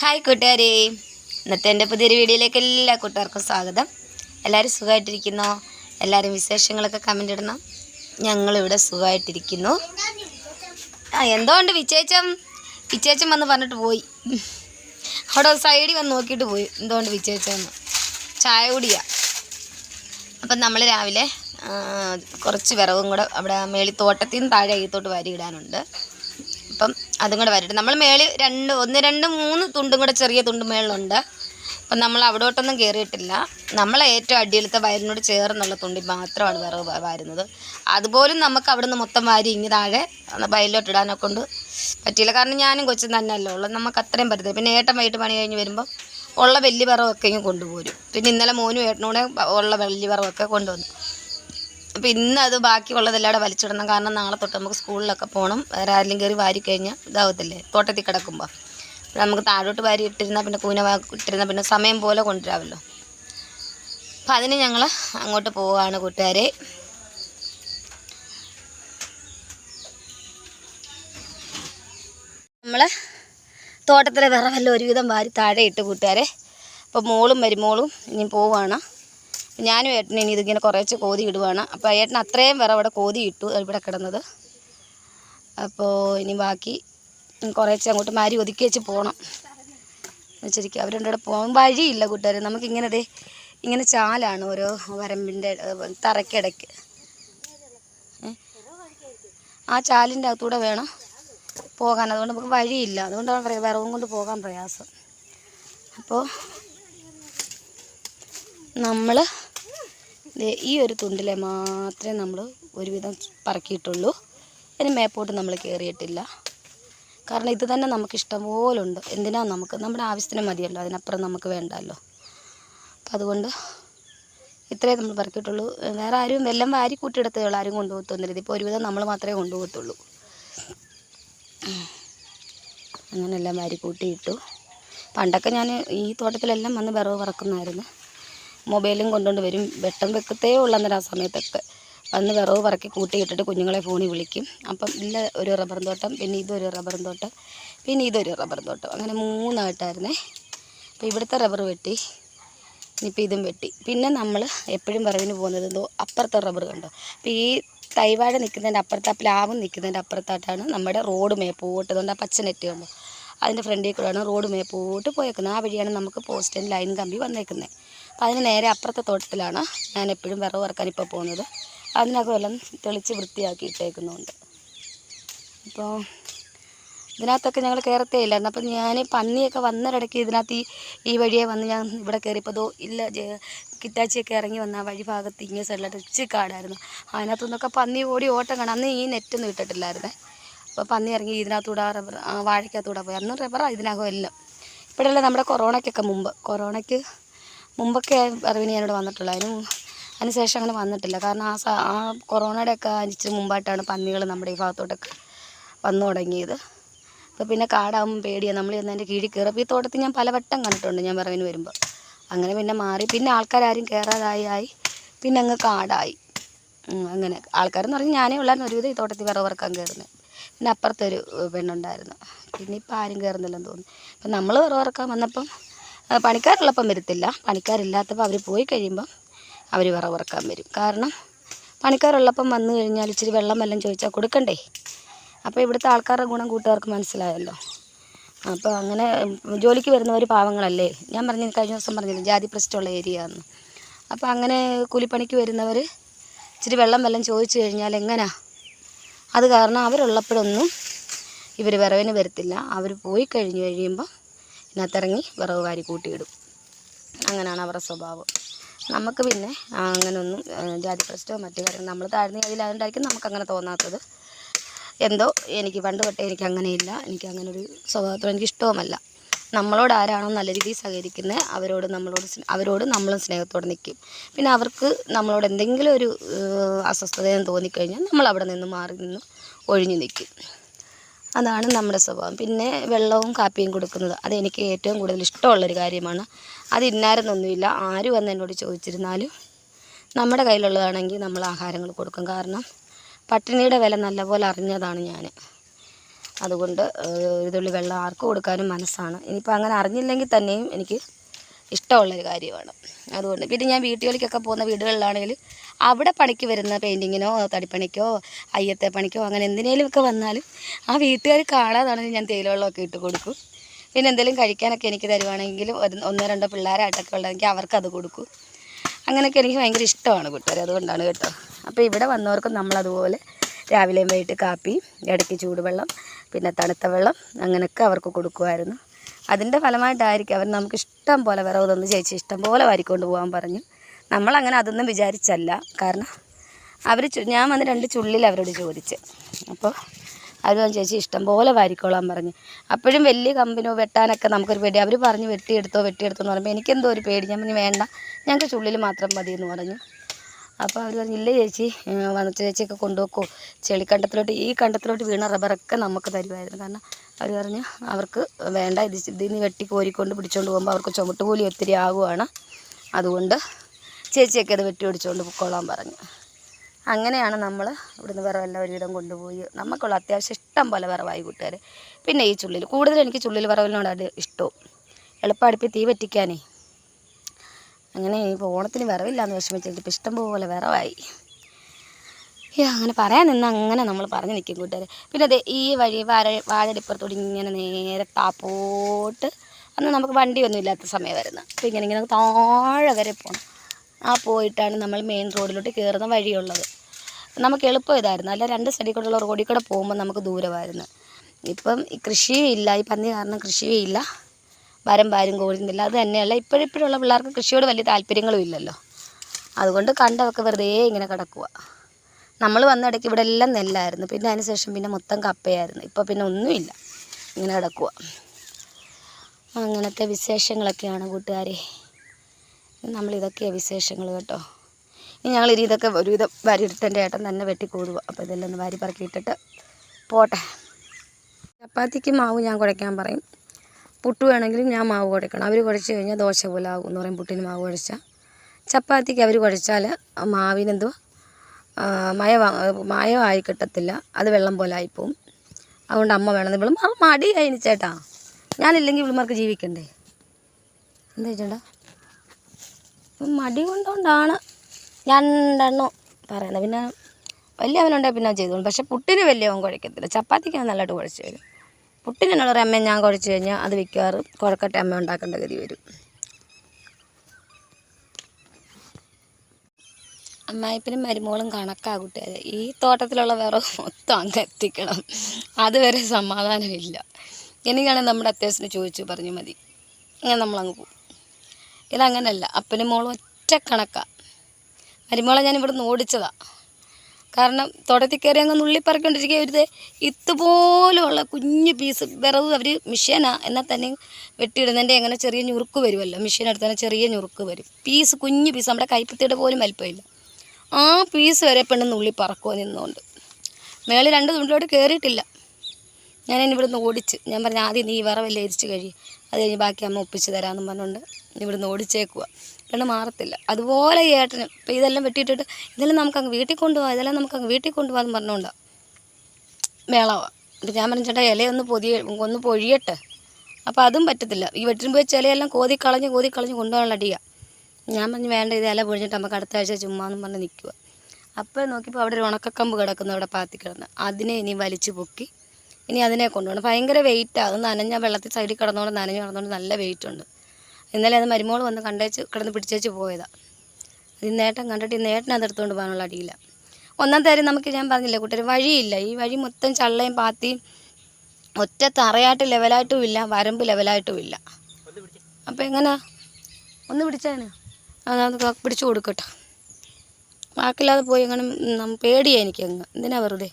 Hi കൂട്ടുകാരെ. ഇന്നത്തെ എന്റെ പുതിയൊരു വീഡിയോയിലേക്ക് എല്ലാ കൂട്ടുകാർക്കും സ്വാഗതം. എല്ലാവരും സുഖമായിട്ടിരിക്കുന്നോ? എല്ലാവരും വിശേഷങ്ങളൊക്കെ കമന്റ് ഇടണം? ഞങ്ങളിവിടെ സുഖമായിട്ടിരിക്കുന്നു. ആ എന്തോ ഉണ്ട് വിച്ചേച്ചം വിച്ചേച്ചം വന്ന് പറഞ്ഞിട്ട് പോയി. അവിടെ സൈഡിൽ വന്ന് നോക്കിയിട്ട് പോയി. എന്തുകൊണ്ട് വിച്ചേച്ചെന്ന് ചായ കുടിയാ. അപ്പം നമ്മൾ രാവിലെ കുറച്ച് വിറവും കൂടെ അവിടെ മേളി തോട്ടത്തിൽ നിന്ന് താഴെ അയ്യത്തോട്ട് വാരി ഇടാനുണ്ട്. അപ്പം അതും കൂടെ വരട്ടെ നമ്മൾ മേളിൽ രണ്ട് ഒന്ന് രണ്ട് മൂന്ന് തുണ്ടും കൂടെ ചെറിയ തുണ്ട് മേളിലുണ്ട്. അപ്പം നമ്മൾ അവിടോട്ടൊന്നും കയറിയിട്ടില്ല നമ്മൾ ഏറ്റവും അടിയിലത്തെ വയലിനോട് ചേർന്നുള്ള തുണ്ടി മാത്രമാണ് വിറവ് വരുന്നത്. അതുപോലും നമുക്ക് അവിടെ നിന്ന് മൊത്തം വാരി ഇങ്ങ് താഴെ വയലിലോട്ട് ഇടാനൊക്കെ കൊണ്ട് പറ്റിയില്ല. കാരണം ഞാനും കൊച്ചും തന്നെയല്ലേ ഉള്ളത് നമുക്ക് അത്രയും പറ്റത്തില്ല. പിന്നെ ഏട്ടൻ വൈകിട്ട് പണി കഴിഞ്ഞ് വരുമ്പോൾ ഉള്ള വലിയ വിറവൊക്കെ ഇങ്ങ് കൊണ്ടുപോരും. പിന്നെ ഇന്നലെ മോനും ഏട്ടനൂടെ ഉള്ള വലിയ വിറവൊക്കെ കൊണ്ടുവന്നു. അപ്പം ഇന്ന് അത് ബാക്കിയുള്ളതെല്ലാം വലിച്ചിടണം. കാരണം നാളെ തൊട്ട് നമുക്ക് സ്കൂളിലൊക്കെ പോകണം വേറെ ആരെങ്കിലും കയറി വാരി കഴിഞ്ഞാൽ ഇതാവത്തില്ലേ? തോട്ടത്തിൽ കിടക്കുമ്പോൾ നമുക്ക് താഴോട്ട് വാരി ഇട്ടിരുന്നാൽ പിന്നെ കൂന ഇട്ടിരുന്നാൽ പിന്നെ സമയം പോലെ കൊണ്ടുവരാമല്ലോ. അപ്പം അതിന് ഞങ്ങൾ അങ്ങോട്ട് പോവുകയാണ് കൂട്ടുകാരെ. നമ്മൾ തോട്ടത്തിലെ വിറവെല്ലാം ഒരുവിധം വാരി താഴെ ഇട്ട് കൂട്ടുകാരെ. അപ്പോൾ മോളും മരുമോളും ഇനി പോവുകയാണ് ഞാനും ഏട്ടനും ഇനി ഇതിങ്ങനെ കുറേച്ച് കോതി ഇടുവാണ്. അപ്പോൾ ഏട്ടൻ അത്രയും വേറെ അവിടെ കോതി ഇട്ടു ഇവിടെ കിടന്നത്. അപ്പോൾ ഇനി ബാക്കി കുറേശ്ശെ അങ്ങോട്ട് മാരി ഒതുക്കി വെച്ച് പോകണം വെച്ചിരിക്കും. അവരുടെ കൂടെ പോകാൻ വഴിയില്ല കൂട്ടുകാർ നമുക്കിങ്ങനെ ദേ ഇങ്ങനെ ചാലാണ് ഓരോ വരമ്പിന്റെ തറയ്ക്കിടയ്ക്ക്. ആ ചാലിന്റെ അകത്തൂടെ വേണം പോകാൻ. അതുകൊണ്ട് നമുക്ക് വഴിയില്ല. അതുകൊണ്ടാണ് പറയാം വിറവും കൊണ്ട് പോകാൻ പ്രയാസം. അപ്പോൾ നമ്മൾ ഈ ഒരു തുണ്ടിലെ മാത്രമേ നമ്മൾ ഒരുവിധം പറക്കിയിട്ടുള്ളൂ. ഇനി മേപ്പോട്ട് നമ്മൾ കയറിയിട്ടില്ല കാരണം ഇത് തന്നെ നമുക്ക് ഇഷ്ടംപോലെ ഉണ്ട് എന്തിനാ നമുക്ക്? നമ്മുടെ ആവശ്യത്തിന് മതിയല്ലോ. അതിനപ്പുറം നമുക്ക് വേണ്ടല്ലോ. അപ്പം അതുകൊണ്ട് ഇത്രേ നമ്മൾ പറക്കിയിട്ടുള്ളൂ. വേറെ ആരും എല്ലാം വാരി കൂട്ടിയെടുത്തേ ആരും കൊണ്ടുപോകത്തൊന്നുമില്ല ഇതിപ്പോൾ ഒരുവിധം നമ്മൾ മാത്രമേ കൊണ്ടുപോകത്തുള്ളൂ. അങ്ങനെ എല്ലാം വാരി കൂട്ടിയിട്ടു. പണ്ടൊക്കെ ഞാൻ ഈ തോട്ടത്തിലെല്ലാം വന്ന് വിറവ് പറക്കുന്നതായിരുന്നു മൊബൈലും കൊണ്ടുകൊണ്ട് വരും. വെട്ടം വെക്കത്തേ ഉള്ളന്നേരം ആ സമയത്തൊക്കെ. വന്ന് വിറവ് പറക്കി കൂട്ടിയിട്ടിട്ട് കുഞ്ഞുങ്ങളെ ഫോണിൽ വിളിക്കും. അപ്പം ഇല്ല ഒരു റബ്ബറും തോട്ടം പിന്നെ ഇതൊരു റബ്ബറും തോട്ടം പിന്നെ ഇതൊരു റബ്ബറും തോട്ടം. അങ്ങനെ മൂന്നായിട്ടായിരുന്നേ. അപ്പോൾ ഇവിടുത്തെ റബ്ബർ വെട്ടി ഇനിയിപ്പോൾ ഇതും വെട്ടി. പിന്നെ നമ്മൾ എപ്പോഴും വിറവിന് പോകുന്നത് എന്തോ അപ്പുറത്തെ റബ്ബർ കണ്ടോ? അപ്പോൾ ഈ തൈവാഴ നിൽക്കുന്നതിന്റെ അപ്പുറത്ത് ആ പ്ലാവും നിൽക്കുന്നതിന്റെ അപ്പുറത്തായിട്ടാണ് നമ്മുടെ റോഡ് മേപ്പോട്ട് അതുകൊണ്ട് ആ പച്ച നെറ്റ് കണ്ടോ? അതിന്റെ ഫ്രണ്ടിൽ കൂടെയാണ് റോഡ് മേപ്പോട്ട് പോയേക്കുന്നത്. ആ വഴിയാണ് നമുക്ക് പോസ്റ്റൻ ലൈൻ കമ്പി വന്നേക്കുന്നത്. അപ്പോൾ അതിന് നേരെ അപ്പുറത്തെ തോട്ടത്തിലാണ് ഞാൻ എപ്പോഴും വിറവ് വറക്കാൻ ഇപ്പോൾ പോകുന്നത്. അതിനകം എല്ലാം തെളിച്ച് വൃത്തിയാക്കി ഇട്ടേക്കുന്നുണ്ട് അപ്പോൾ ഇതിനകത്തൊക്കെ ഞങ്ങൾ കയറത്തേ ഇല്ലായിരുന്നു. അപ്പം ഞാൻ പന്നിയൊക്കെ വന്നൊരിടയ്ക്ക് ഇതിനകത്ത് ഈ ഈ വഴിയെ വന്ന് ഞാൻ ഇവിടെ കയറിയപ്പോൾ ഇല്ല കിറ്റാച്ചിയൊക്കെ ഇറങ്ങി വന്ന വഴി ഭാഗത്ത് ഇങ്ങനെ സൈഡിലായിട്ട് ഇച്ചിരി കാടായിരുന്നു. അതിനകത്തു നിന്നൊക്കെ പന്നി ഓടി ഓട്ടം കാണാം. അന്ന് ഈ നെറ്റൊന്നും ഇട്ടിട്ടില്ലായിരുന്നേ. അപ്പോൾ പന്നി ഇറങ്ങി ഇതിനകത്തൂടെ റബ്ബർ വാഴയ്ക്കകത്തൂടെ പോയി. അന്ന് റബ്ബറാണ് ഇതിനകം എല്ലാം ഇവിടെയല്ല നമ്മുടെ കൊറോണയ്ക്കൊക്കെ മുമ്പ്. കൊറോണയ്ക്ക് മുമ്പൊക്കെ അറിവിന് ഞാനിവിടെ വന്നിട്ടുള്ളൂ. അതിന് അതിനുശേഷം അതിന് ശേഷം അങ്ങനെ വന്നിട്ടില്ല. കാരണം ആ ആ കൊറോണയുടെ ഒക്കെ ഇച്ചിരി മുമ്പായിട്ടാണ് പന്നികൾ നമ്മുടെ ഈ ഭാഗത്തോട്ടൊക്കെ വന്നു തുടങ്ങിയത്. അപ്പോൾ പിന്നെ കാടാകുമ്പോൾ പേടിയാണ് നമ്മൾ ചെന്ന് അതിന്റെ കീഴിൽ കയറും ഈ തോട്ടത്തിൽ ഞാൻ പലവട്ടം കണ്ടിട്ടുണ്ട് ഞാൻ പറവിന് വരുമ്പോൾ അങ്ങനെ പിന്നെ മാറി. പിന്നെ ആൾക്കാരും കയറാതായി ആയി. പിന്നെ അങ്ങ് കാടായി. അങ്ങനെ. ആൾക്കാരെന്ന് പറഞ്ഞാൽ ഞാനേ ഉള്ളായിരുന്നു. ഒരുവിധം ഈ തോട്ടത്തിൽ വിറവ് വറക്കാൻ കയറുന്നത് പിന്നെ അപ്പുറത്തൊരു പെണ്ണുണ്ടായിരുന്നു. പിന്നെ ഇപ്പം ആരും കയറുന്നില്ലെന്ന് തോന്നുന്നു. അപ്പം നമ്മൾ വിറവ് വറക്കാൻ വന്നപ്പം പണിക്കാരുള്ളപ്പം വരത്തില്ല. പണിക്കാരില്ലാത്തപ്പോൾ അവർ പോയി കഴിയുമ്പം അവർ വിറവ് വറക്കാൻ വരും. കാരണം പണിക്കാരുള്ളപ്പം വന്നു കഴിഞ്ഞാൽ ഇച്ചിരി വെള്ളം വല്ലതും ചോദിച്ചാൽ കൊടുക്കണ്ടേ? അപ്പോൾ ഇവിടുത്തെ ആൾക്കാരുടെ ഗുണം കൂട്ടുകാർക്ക് മനസ്സിലായല്ലോ. അപ്പോൾ അങ്ങനെ ജോലിക്ക് വരുന്നവർ പാവങ്ങളല്ലേ? ഞാൻ പറഞ്ഞു കഴിഞ്ഞ ദിവസം പറഞ്ഞില്ലേ ജാതി പ്രശ്നമുള്ള ഏരിയ എന്ന് അപ്പോൾ അങ്ങനെ കൂലിപ്പണിക്ക് വരുന്നവർ ഇച്ചിരി വെള്ളം വല്ലതും ചോദിച്ചു കഴിഞ്ഞാൽ എങ്ങനെയാ അത് കാരണം അവരുള്ളപ്പോഴൊന്നും ഇവർ വിറവിന് വരത്തില്ല. അവർ പോയി കഴിഞ്ഞ് കഴിയുമ്പോൾ ഇതിനകത്തിറങ്ങി വിറവ് വാരി കൂട്ടിയിടും. അങ്ങനെയാണ് അവരുടെ സ്വഭാവം. നമുക്ക് പിന്നെ അങ്ങനെയൊന്നും ജാതി പ്രശ്നമോ മറ്റു കാര്യങ്ങൾ നമ്മൾ താഴ്ന്ന ജാതിയിലായതുകൊണ്ടായിരിക്കും നമുക്കങ്ങനെ തോന്നാത്തത്. എന്തോ എനിക്ക് പണ്ട് തൊട്ടേ എനിക്ക് അങ്ങനെയില്ല എനിക്ക് അങ്ങനെ ഒരു സ്വഭാവത്തോട് എനിക്ക് ഇഷ്ടവുമല്ല നമ്മളോട് ആരാണോ നല്ല രീതിയിൽ സഹകരിക്കുന്നത് അവരോട് നമ്മളോട് അവരോട് നമ്മളും സ്നേഹത്തോടെ നിൽക്കും. പിന്നെ അവർക്ക് നമ്മളോട് എന്തെങ്കിലും ഒരു അസ്വസ്ഥതയെന്ന് അസ്വസ്ഥതയും തോന്നിക്കഴിഞ്ഞാൽ നമ്മൾ അവിടെ നിന്ന് മാറി നിന്ന് ഒഴിഞ്ഞു നിൽക്കും. അതാണ് നമ്മുടെ സ്വഭാവം. പിന്നെ വെള്ളവും കാപ്പിയും കൊടുക്കുന്നത് അതെനിക്ക് ഏറ്റവും കൂടുതൽ ഇഷ്ടമുള്ളൊരു കാര്യമാണ്. അത് ഇന്നാരെന്നൊന്നുമില്ല. ആര് വന്ന് എന്നോട് ചോദിച്ചിരുന്നാലും നമ്മുടെ കയ്യിലുള്ളതാണെങ്കിൽ നമ്മൾ ആഹാരങ്ങൾ കൊടുക്കും. കാരണം പട്ടിണിയുടെ വില നല്ലപോലെ അറിഞ്ഞതാണ് ഞാൻ അതുകൊണ്ട് ഒരു തുള്ളി വെള്ളം ആർക്ക് കൊടുക്കാനും മനസ്സാണ്. ഇനിയിപ്പോൾ അങ്ങനെ അറിഞ്ഞില്ലെങ്കിൽ തന്നെയും എനിക്ക് ഇഷ്ടമുള്ളൊരു കാര്യമാണ്. അതുകൊണ്ട് പിന്നെ ഞാൻ വീട്ടുകളിലേക്കൊക്കെ പോകുന്ന വീടുകളിലാണെങ്കിൽ അവിടെ പണിക്ക് വരുന്ന പെയിന്റിങ്ങിനോ തടിപ്പണിക്കോ അയ്യത്തെ പണിക്കോ അങ്ങനെ എന്തിനേലും ഒക്കെ വന്നാലും ആ വീട്ടുകാർ കാണാതാണെങ്കിൽ ഞാൻ തേയിലവെള്ളമൊക്കെ ഇട്ട് കൊടുക്കും. പിന്നെ എന്തെങ്കിലും കഴിക്കാനൊക്കെ എനിക്ക് തരുവാണെങ്കിൽ ഒന്നോ രണ്ടോ പിള്ളേരായിട്ടൊക്കെ ഉള്ളതെങ്കിൽ അവർക്കത് കൊടുക്കും. അങ്ങനെയൊക്കെ എനിക്ക് ഭയങ്കര ഇഷ്ടമാണ് കൂട്ടുകാർ അതുകൊണ്ടാണ് കേട്ടോ. അപ്പോൾ ഇവിടെ വന്നവർക്കും നമ്മളതുപോലെ രാവിലെയും വൈകിട്ട് കാപ്പി ഇടയ്ക്ക് ചൂടുവെള്ളം പിന്നെ തണുത്ത വെള്ളം അങ്ങനെയൊക്കെ അവർക്ക് കൊടുക്കുമായിരുന്നു. അതിന്റെ ഫലമായിട്ടായിരിക്കും അവർ നമുക്ക് ഇഷ്ടം പോലെ വിറവ് തന്ന് ചേച്ചി ഇഷ്ടം പോലെ വാരിക്കൊണ്ട് പോകാൻ പറഞ്ഞു. നമ്മളങ്ങനെ അതൊന്നും വിചാരിച്ചല്ല. കാരണം അവർ ഞാൻ വന്ന് രണ്ട് ചുള്ളിൽ അവരോട് ചോദിച്ച്. അപ്പോൾ അവർ പറഞ്ഞു ചേച്ചി ഇഷ്ടം പോലെ വാരിക്കോളാൻ പറഞ്ഞു. അപ്പോഴും വലിയ കമ്പിനോ വെട്ടാനൊക്കെ നമുക്കൊരു പേടി. അവർ പറഞ്ഞ് വെട്ടിയെടുത്തോ വെട്ടിയെടുത്തോ എന്ന് പറയുമ്പോൾ എനിക്കെന്തോ ഒരു പേടി. ഞാൻ പറഞ്ഞു വേണ്ട. ഞങ്ങൾക്ക് ചുള്ളിൽ മാത്രം മതി എന്ന് പറഞ്ഞു. അപ്പോൾ അവർ പറഞ്ഞു ഇല്ല ചേച്ചി. വന്നിട്ട് വന്ന് ചേച്ചിയൊക്കെ കൊണ്ടുപോക്കോ ചെളിക്കണ്ടത്തിലോട്ട് ഈ കണ്ടത്തിലോട്ട് വീണ റബ്ബറൊക്കെ നമുക്ക് തരുമായിരുന്നു. കാരണം അവർ പറഞ്ഞു അവർക്ക് വേണ്ട. ഇത് ഇതിൽ നിന്ന് വെട്ടി കോരിക്കൊണ്ട് പിടിച്ചുകൊണ്ട് പോകുമ്പോൾ അവർക്ക് ചുമട്ടുകൂലി ഒത്തിരി ആകുവാണ്. അതുകൊണ്ട് ചേച്ചിയൊക്കെ അത് വെട്ടി പിടിച്ചുകൊണ്ട് പൊക്കോളാൻ പറഞ്ഞു. അങ്ങനെയാണ് നമ്മൾ ഇവിടുന്ന് വിറവെല്ലാം ഒരുവിധം കൊണ്ടുപോയി. നമുക്കുള്ള അത്യാവശ്യം ഇഷ്ടം പോലെ വിറവായി കൂട്ടുകാർ പിന്നെ ഈ ചുള്ളിൽ കൂടുതൽ എനിക്ക് ചുള്ളിൽ വിറവിനോടാണ് ഇഷ്ടവും എളുപ്പം അടുപ്പിൽ തീ പറ്റിക്കാനേ. അങ്ങനെ ഇപ്പോൾ ഓണത്തിന് വിറവില്ലാന്ന് വിഷമിച്ചിട്ട് ഇപ്പോൾ ഇഷ്ടം പോലെ വിറവായി അങ്ങനെ പറയാൻ നിന്ന് അങ്ങനെ നമ്മൾ പറഞ്ഞു നിൽക്കും കൂട്ടുകാർ പിന്നെ അതെ ഈ വഴി വാഴ വാഴടിപ്പുറത്തോട് ഇങ്ങനെ നേരെ താപ്പോട്ട് അന്ന് നമുക്ക് വണ്ടിയൊന്നും ഇല്ലാത്ത സമയമായിരുന്നു. അപ്പോൾ ഇങ്ങനെ ഇങ്ങനെ താഴെ വരെ പോകണം ആ പോയിട്ടാണ് നമ്മൾ മെയിൻ റോഡിലോട്ട് കയറുന്ന വഴിയുള്ളത്. നമുക്ക് എളുപ്പം ഇതായിരുന്നു അല്ല രണ്ട് സൈഡിൽ കൂടെയുള്ള റോഡിൽ കൂടെ പോകുമ്പോൾ നമുക്ക് ദൂരമായിരുന്നു. ഇപ്പം കൃഷിയും ഇല്ല. ഈ പന്നി കാരണം കൃഷിയും ഇല്ല. വരം പാരും കോരുന്നില്ല അത് തന്നെയല്ല. ഇപ്പോഴിപ്പോഴുള്ള പിള്ളേർക്ക് കൃഷിയോട് വലിയ താല്പര്യങ്ങളും ഇല്ലല്ലോ. അതുകൊണ്ട് കണ്ടതൊക്കെ വെറുതെ ഇങ്ങനെ കിടക്കുക നമ്മൾ വന്ന ഇടയ്ക്ക് ഇവിടെ എല്ലാം നെല്ലായിരുന്നു. പിന്നെ അതിനുശേഷം പിന്നെ മൊത്തം കപ്പയായിരുന്നു. ഇപ്പോൾ പിന്നെ ഒന്നുമില്ല. ഇങ്ങനെ കിടക്കുക അങ്ങനത്തെ വിശേഷങ്ങളൊക്കെയാണ് കൂട്ടുകാരെ. നമ്മളിതൊക്കെയാണ് വിശേഷങ്ങൾ കേട്ടോ. ഇനി ഞങ്ങൾ ഇനി ഇതൊക്കെ ഒരുവിധം എന്റെ ഏട്ടൻ തന്നെ വെട്ടി കൂടുക അപ്പോൾ ഇതെല്ലാം ഒന്ന് വാരി പറക്കിയിട്ടിട്ട് പോട്ടെ. ചപ്പാത്തിക്ക് മാവ് ഞാൻ കുഴയ്ക്കാൻ പറയും. പുട്ട് വേണമെങ്കിലും ഞാൻ മാവ് കുഴക്കണം അവർ കുഴച്ച് കഴിഞ്ഞാൽ ദോശ പോലെ ആകും എന്ന് പറയും പുട്ടിന് മാവ് കുഴച്ചാൽ ചപ്പാത്തിക്ക് അവർ കുഴച്ചാൽ മാവിനെന്തോ മയ മയമായി കിട്ടത്തില്ല. അത് വെള്ളം പോലെ ആയിപ്പോവും. അതുകൊണ്ട് അമ്മ വേണമെന്ന് ഇവൾ മടിയായി ചേട്ടാ. ഞാനില്ലെങ്കിൽ ഇവളുമാർക്ക് ജീവിക്കണ്ടേ? എന്താ ചേട്ടാ? മടി കൊണ്ടുകൊണ്ടാണ് രണ്ടെണ്ണം പറയുന്നത്. പിന്നെ വലിയ അവനുണ്ടെ പിന്നെ ചെയ്തോളും പക്ഷെ പുട്ടിന് വലിയവൻ കുഴക്കത്തില്ല. ചപ്പാത്തിക്ക് നല്ലതായിട്ട് കുഴച്ച് വരും പുട്ടിന് ഒരു അമ്മ ഞാൻ കുഴച്ച് കഴിഞ്ഞാൽ അത് വിൽക്കാറ് കുഴക്കട്ടെ അമ്മ ഉണ്ടാക്കേണ്ട ഗതി വരും. അമ്മായിപ്പിനും മരുമോളും കണക്കാ കൂട്ടുകാരെ ഈ തോട്ടത്തിലുള്ള വിറവ് മൊത്തം അങ്ങ് എത്തിക്കണം. അതുവരെ സമാധാനമില്ല. എനിക്കാണെങ്കിൽ നമ്മുടെ അത്യാവശ്യത്തിന് ചോദിച്ചു പറഞ്ഞു മതി. അങ്ങനെ നമ്മളങ്ങ് പോകും. ഇതങ്ങനല്ല. അപ്പനും മോളും ഒറ്റ കണക്കാ. മരുമോളെ ഞാൻ ഇവിടുന്ന് ഓടിച്ചതാ. കാരണം തുടത്തി കയറി അങ്ങ് നുള്ളിപ്പറക്കൊണ്ടിരിക്കുക ഒരു ഇതുപോലുള്ള കുഞ്ഞു പീസ് വിറവ് അവർ മിഷീനാണ് എന്നാൽ തന്നെ വെട്ടിയിടുന്നതിന്റെ എങ്ങനെ ചെറിയ ഞുറുക്ക് വരുമല്ലോ. മിഷീൻ എടുത്താൽ ചെറിയ ഞുറുക്ക് വരും. പീസ് കുഞ്ഞു പീസ് നമ്മുടെ കൈപ്പത്തിയുടെ പോലും വലിപ്പമില്ല ആ പീസ് വരെ പെണ്ണ് നുള്ളി പറക്കുമോ നിന്നുകൊണ്ട് മേളിൽ രണ്ട് തുണ്ടിലോട്ട് കയറിയിട്ടില്ല ഞാൻ ഇവിടുന്ന് ഓടിച്ച്. ഞാൻ പറഞ്ഞു ആദ്യം നീ വിറവല്ലേ ഇരിച്ച് കഴിയും അത് കഴിഞ്ഞ് ബാക്കി അമ്മ ഒപ്പിച്ച് തരാമെന്നും പറഞ്ഞുകൊണ്ട് ഇവിടുന്ന് ഓടിച്ചേക്കുക പെണ്ണ് മാറത്തില്ല. അതുപോലെ ഈ ഏട്ടന് ഇപ്പം ഇതെല്ലാം വെട്ടിയിട്ടിട്ട് ഇതെല്ലാം നമുക്ക് അങ്ങ് വീട്ടിൽ കൊണ്ടുപോകാം ഇതെല്ലാം നമുക്ക് അങ്ങ് വീട്ടിൽ കൊണ്ടുപോകാമെന്ന് പറഞ്ഞുകൊണ്ടാണ് മേളവാ. അപ്പം ഞാൻ പറഞ്ഞു ചേട്ടാ ഇലയൊന്ന് പൊതിയ ഒന്ന് പൊഴിയട്ടെ. അപ്പോൾ അതും പറ്റത്തില്ല. ഈ വെട്ടുമ്പോൾ പോയി ചിലയെല്ലാം കോതി കളഞ്ഞ് കോതി കളഞ്ഞ് കൊണ്ടുപോകാനുള്ള അടിയാ. ഞാൻ പറഞ്ഞു വേണ്ട ഇത് ഇല പൊഴിഞ്ഞിട്ട് നമുക്ക് അടുത്ത ആഴ്ച ചുമ്മാന്നും പറഞ്ഞ് നിൽക്കുക അപ്പോൾ നോക്കിയപ്പോൾ അവിടെ ഒരു ഉണക്കക്കമ്പ് കിടക്കുന്നു അവിടെ പാത്തി കിടന്ന്. അതിനെ ഇനി വലിച്ചു പൊക്കി ഇനി അതിനെ കൊണ്ടുപോകണം. ഭയങ്കര വെയിറ്റാണ് അത് നനഞ്ഞ വെള്ളത്തിൽ സൈഡിൽ കിടന്നുകൊണ്ട് നനഞ്ഞു കിടന്നുകൊണ്ട് നല്ല വെയിറ്റ് ഉണ്ട്. ഇന്നലെ അത് മരുമോൾ വന്ന് കണ്ടേച്ച് കിടന്ന് പിടിച്ചേച്ച് പോയതാണ് ഈ നേട്ടം കണ്ടിട്ട് ഈ നേട്ടം അതെടുത്തുകൊണ്ട് പോകാനുള്ള അടിയില്ല. ഒന്നാം തരം നമുക്ക് ഞാൻ പറഞ്ഞില്ല കൂട്ടർ വഴിയില്ല. ഈ വഴി മൊത്തം ചള്ളയും പാത്തിയും ഒറ്റ തറയായിട്ട് ലെവലായിട്ടും ഇല്ല വരമ്പ് ലെവലായിട്ടും ഇല്ല. അപ്പോൾ എങ്ങനെ? ഒന്ന് പിടിച്ചാണ് അത് പിടിച്ചു കൊടുക്കട്ടെ. ബാക്കില്ലാതെ പോയി അങ്ങനെ പേടിയാ എനിക്കങ്ങ് എന്തിനാ വെറുതെ?